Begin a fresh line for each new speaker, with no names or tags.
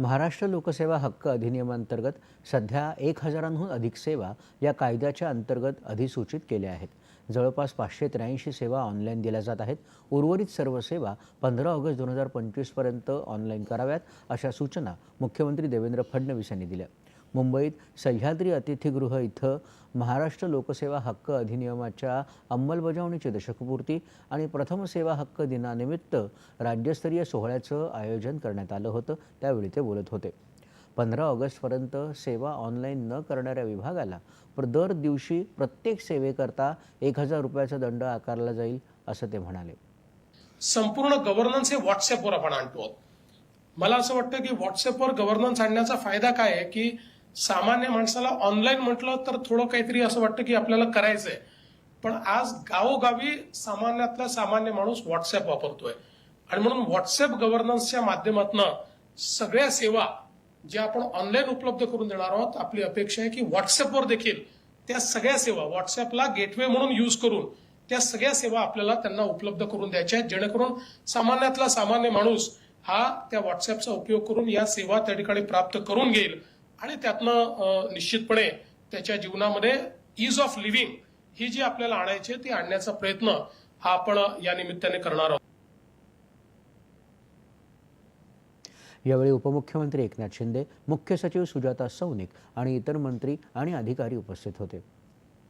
महाराष्ट्र लोकसेवा हक्क अधिनियमांतर्गत सध्या एक हजारांहून अधिक सेवा या कायद्याच्या अंतर्गत अधिसूचित केल्या आहेत. जवळपास पाचशे त्र्याऐंशी सेवा ऑनलाईन दिल्या जात आहेत. उर्वरित सर्व सेवा पंधरा ऑगस्ट दोन हजार पंचवीसपर्यंत ऑनलाईन कराव्यात अशा सूचना मुख्यमंत्री देवेंद्र फडणवीस यांनी दिल्या. मुंबईत सह्याद्री अतिथीगृह इथं महाराष्ट्र लोकसेवा हक्क अधिनियमाच्या अंमलबजावणीची दशकपूर्ती आणि प्रथम सेवा हक्क दिनानिमित्त राज्यस्तरीय सोहळ्याचं आयोजन करण्यात आलं होतं त्यावेळी ते बोलत होते. पंधरा ऑगस्टपर्यंत सेवा ऑनलाईन न करणाऱ्या विभागाला दर दिवशी प्रत्येक सेवेकरता एक हजार रुपयाचा दंड आकारला जाईल असं ते म्हणाले.
संपूर्ण गव्हर्नन्स हे व्हॉट्सअपवर आपण आणतो. मला असं वाटतं की व्हॉट्सअपवर गव्हर्नन्स आणण्याचा फायदा काय आहे की सामान्य माणसाला ऑनलाईन म्हटलं तर थोडं काहीतरी असं वाटतं की आपल्याला करायचंय. पण आज गावोगावी सामान्यातला सामान्य माणूस व्हॉट्सअप वापरतोय. आणि म्हणून व्हॉट्सअप गव्हर्नन्सच्या माध्यमातून सगळ्या सेवा ज्या आपण ऑनलाईन उपलब्ध करून देणार आहोत आपली अपेक्षा आहे की व्हॉट्सअपवर देखील त्या सगळ्या सेवा व्हॉट्सअपला गेटवे म्हणून यूज करून त्या सगळ्या सेवा आपल्याला त्यांना उपलब्ध करून द्यायच्या आहेत. जेणेकरून सामान्यातला सामान्य माणूस हा त्या व्हॉट्सअपचा उपयोग करून या सेवा त्या ठिकाणी प्राप्त करून घेईल. आणि त्यातनं निश्चितपणे त्याच्या जीवनामध्ये इज ऑफ लिव्हिंग ही जी आपल्याला आणायची ती आणण्याचा प्रयत्न हा आपण या निमित्ताने करणार आहोत.
यावेळी उपमुख्यमंत्री एकनाथ शिंदे मुख्य सचिव सुजाता सौनिक आणि इतर मंत्री आणि अधिकारी उपस्थित होते.